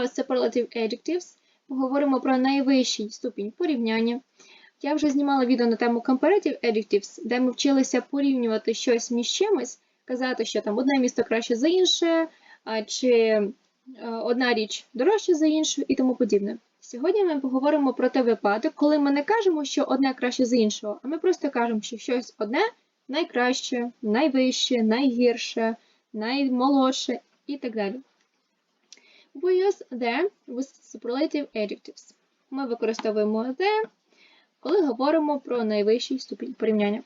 about superlative adjectives. Поговоримо про найвищий ступінь порівняння. Я вже знімала відео на тему comparative adjectives, де ми вчилися порівнювати щось між чимось, казати, що там одне місто краще за інше, чи е, одна річ дорожча за іншу і тому подібне. Сьогодні ми поговоримо про той випадок, коли ми не кажемо, що одне краще за іншого, а ми просто кажемо, що щось одне найкраще, найвище, найгірше, наймолодше і так далі. We use them with superlative adjectives. Ми використовуємо them, коли говоримо про найвищий ступінь порівняння.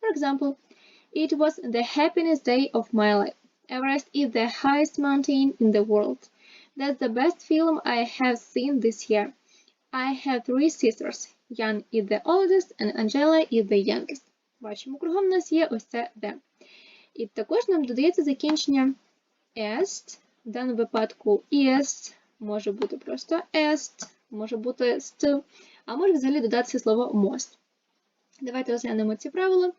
For example, it was the happiest day of my life. Everest is the highest mountain in the world. That's the best film I have seen this year. I have three sisters. Jan is the oldest and Angela is the youngest. Бачимо, кругом у нас є ось це де. І також нам додається закінчення est. В даному випадку is може бути просто est, може бути st, а може взагалі додатися слово most. Давайте розглянемо ці правила.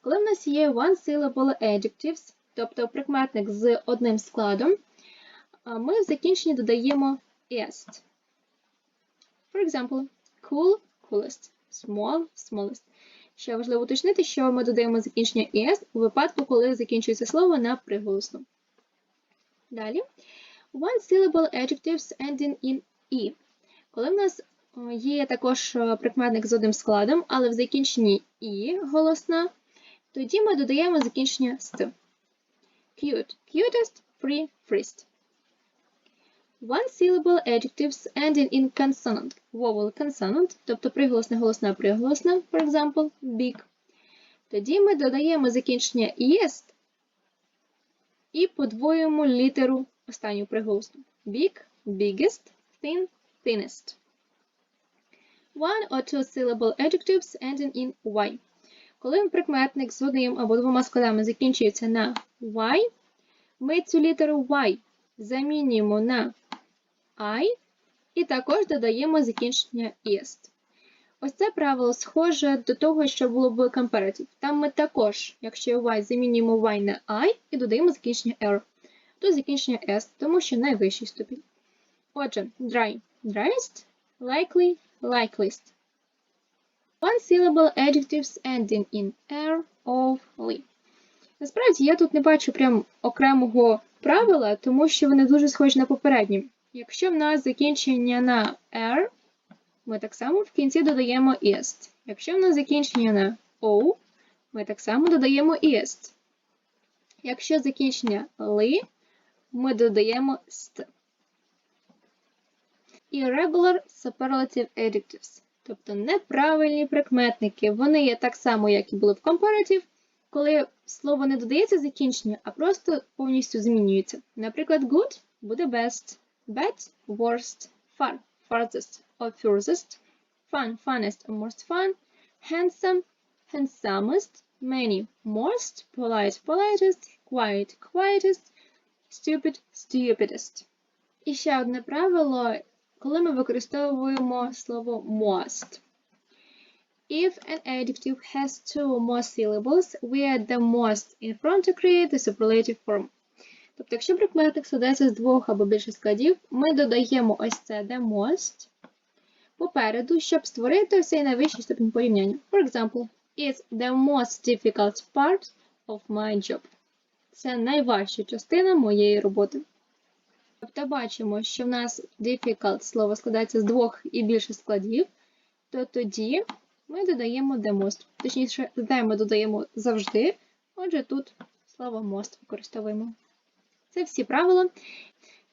Коли в нас є one-syllable adjectives, тобто прикметник з одним складом, ми в закінченні додаємо est. For example, cool – coolest, small – smallest. Ще важливо уточнити, що ми додаємо закінчення est у випадку, коли закінчується слово на приголосну. Далі. One-syllable adjectives ending in e. Коли в нас е, є також е, прикметник з одним складом, але в закінченні і голосна, тоді ми додаємо закінчення st. Cute – cutest, free – freest. One-syllable adjectives ending in consonant. Vowel consonant, тобто приголосна, голосна, приголосна, for example, big. Тоді ми додаємо закінчення est і подвоюємо літеру останню приголосну. Big, biggest, thin, thinnest. One or two syllable adjectives ending in y. Коли прикметник з одним або двома складами закінчується на y, ми цю літеру y замінюємо на I і також додаємо закінчення est. Ось це правило схоже до того, що було в comparative. Там ми також, якщо y, замінюємо y на I і додаємо закінчення r. Тут закінчення s, тому що найвищий ступінь. Отже, dry – driest, likely – likeliest. One-syllable adjectives ending in er, of, li. Насправді, я тут не бачу прям окремого правила, тому що вони дуже схожі на попередні. Якщо в нас закінчення на r, ми так само в кінці додаємо est. Якщо в нас закінчення на o, ми так само додаємо est. Якщо закінчення li, ми додаємо st. Irregular superlative adjectives, тобто неправильні прикметники. Вони є так само, як і були в comparative, коли слово не додається закінчення, а просто повністю змінюється. Наприклад, good буде best, bad – worst, far – farthest or furthest, fun – funnest or most fun, handsome – handsomest, many – most, polite – politest, quiet – quietest, stupid – stupidest. І ще одне правило, коли ми використовуємо слово most. If an adjective has two or more syllables, we add the most in front to create the superlative form. Тобто, якщо прикметник складається з двох або більше складів, ми додаємо ось це the most попереду, щоб створити цей найвищий ступінь порівняння. For example, it's the most difficult part of my job. Це найважча частина моєї роботи. Тобто бачимо, що в нас difficult слово складається з двох і більше складів, то тоді ми додаємо the most. Точніше, the ми додаємо завжди, отже, тут слово most використовуємо. Це всі правила.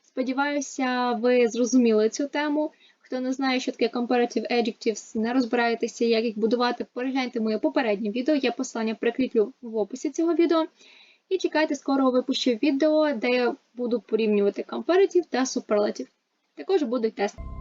Сподіваюся, ви зрозуміли цю тему. Хто не знає, що таке comparative adjectives, не розбираєтеся, як їх будувати, перегляньте моє попереднє відео. Я посилання прикріплю в описі цього відео. І чекайте скорого випущу відео, де я буду порівнювати comparative та superlative. Також будуть тести.